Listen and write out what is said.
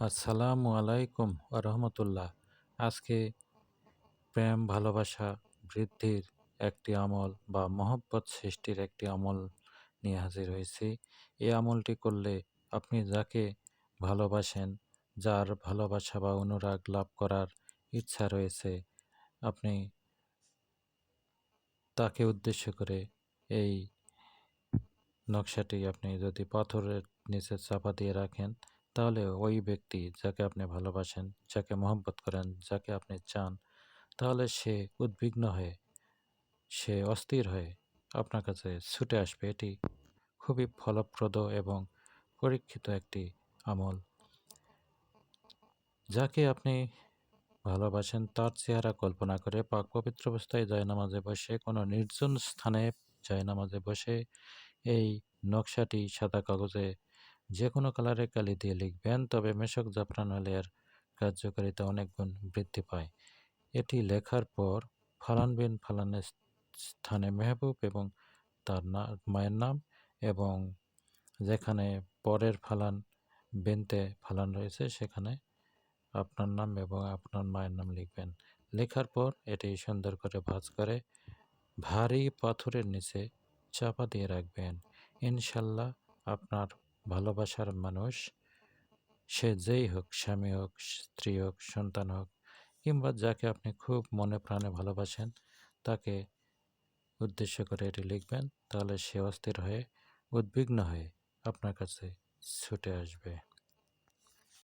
আসসালামু আলাইকুম রহমতুল্লাহ আজকে প্রেম, ভালোবাসা বৃদ্ধির একটি আমল বা মহব্বত সৃষ্টির একটি আমল নিয়ে হাজির হয়েছি। এই আমলটি করলে আপনি যাকে ভালোবাসেন, যার ভালোবাসা বা অনুরাগ লাভ করার ইচ্ছা রয়েছে, আপনি তাকে উদ্দেশ্য করে এই নকশাটি আপনি যদি পাথরের নিচে চাপা দিয়ে রাখেন তাহলে ওই ব্যক্তি যাকে আপনি ভালোবাসেন, যাকে মহব্বত করেন, যাকে আপনি চান, তাহলে সে উদ্বিগ্ন হয়ে, সে অস্থির হয়ে আপনার কাছে ছুটে আসবে। এটি খুবই ফলপ্রদ এবং পরীক্ষিত একটি আমল। যাকে আপনি ভালোবাসেন, তার চেহারা কল্পনা করে পাক পবিত্র অবস্থায় নামাজে বসে, কোনো নির্জন স্থানে নামাজে বসে, এই নকশাটি সাদা কাগজে যে কোনো কালারে কালি দিয়ে লিখবেন, তবে মেশক জাফরান হলে এর কার্যকারিতা অনেক গুণ বৃদ্ধি পায়। এটি লেখার পর ফালান বিন ফালানের স্থানে মেহবুব এবং তার মায়ের নাম এবং যেখানে পরের ফালান বেনতে ফালান রয়েছে, সেখানে আপনার নাম এবং আপনার মায়ের নাম লিখবেন। লেখার পর এটি সুন্দর করে ভাজ করে ভারী পাথরের নিচে চাপা দিয়ে রাখবেন। ইনশাল্লাহ আপনার ভালোবাসার মানুষ, সে যেই হোক, স্বামী হোক, স্ত্রী হোক, সন্তান হোক, কিংবা যাকে আপনি খুব মনে প্রাণে ভালোবাসেন, তাকে উদ্দেশ্য করে এটি লিখবেন, তাহলে সে অস্থির হয়ে, উদ্বিগ্ন হয়ে আপনার কাছে ছুটে আসবে।